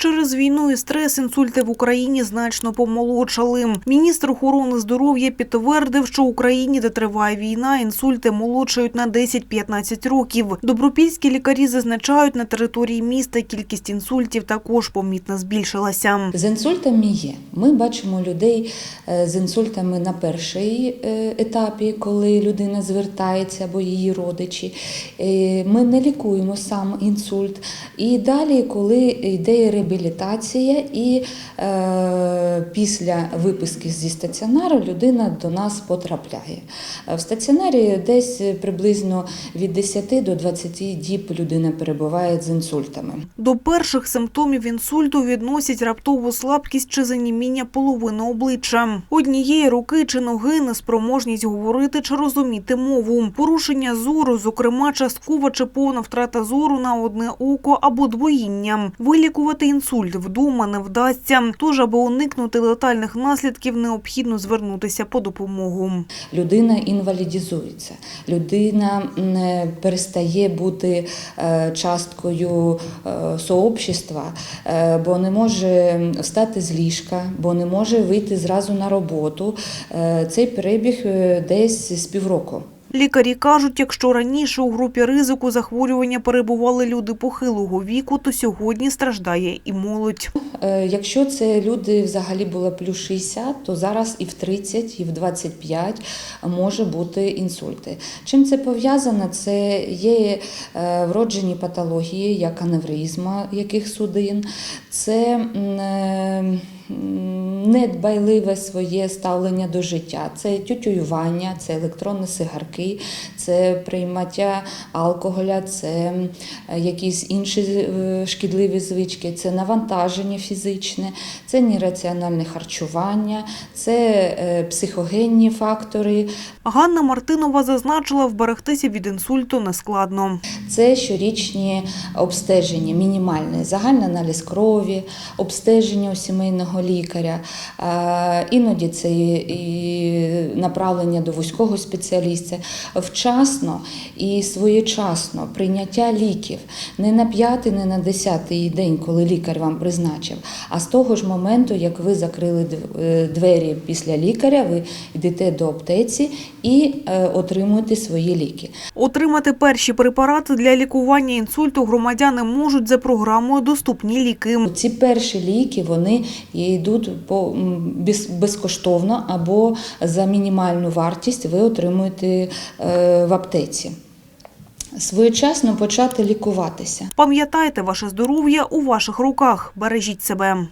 Через війну і стрес інсульти в Україні значно помолодшали. Міністр охорони здоров'я підтвердив, що в Україні, де триває війна, інсульти молодшають на 10-15 років. Добропільські лікарі зазначають, на території міста кількість інсультів також помітно збільшилася. З інсультами є. Ми бачимо людей е, з інсультами на першій е, етапі, коли людина звертається або її родичі. Е, Ми не лікуємо сам інсульт. І далі, коли йде реабілітація, і е, після виписки зі стаціонару людина до нас потрапляє. Е, В стаціонарі десь приблизно від 10 до 20 діб людина перебуває з інсультами. До перших симптомів інсульту відносять раптову слабкість чи заніміння половини обличчя. Однієї руки чи ноги неспроможність говорити чи розуміти мову. Порушення зору, зокрема часткова чи повна втрата зору на одне око або двоїння. Вилікувати інсульт вдома не вдасться. Тож, аби уникнути летальних наслідків, необхідно звернутися по допомогу. людина інвалідізується, людина е, перестає бути е, часткою е, сообщества, бо не може встати з ліжка, бо не може вийти зразу на роботу. Цей перебіг десь з півроку. Лікарі кажуть, якщо раніше у групі ризику захворювання перебували люди похилого віку, то сьогодні страждає і молодь. Е, Якщо це люди взагалі було плюс 60, то зараз і в 30, і в 25 може бути інсульти. Чим це пов'язано? Це є е, вроджені патології, як аневризма яких судин, це е, недбайливе своє ставлення до життя, це тютюювання, це електронні сигарки, це приймаття алкоголя, це якісь інші е, шкідливі звички, це навантаження фізичне, це нераціональне харчування, це е, психогенні фактори, Ганна Мартинова зазначила, вберегтися від інсульту нескладно. Це щорічні обстеження, мінімальне, загальний аналіз крові, обстеження у сімейного лікаря. Е, Іноді це і направлення до вузького спеціаліста. Вчасно і своєчасно прийняття ліків не на п'ятий, не на десятий день, коли лікар вам призначив, а з того ж моменту, як ви закрили е, двері після лікаря, ви йдете до аптеці і е, отримуєте свої ліки. Отримати перші препарати для лікування інсульту громадяни можуть за програмою «Доступні ліки». Ці перші ліки вони йдуть по без- безкоштовно або за мінімальну вартість ви отримуєте е, в аптеці. Своєчасно почати лікуватися. Пам'ятайте, ваше здоров'я у ваших руках. Бережіть себе.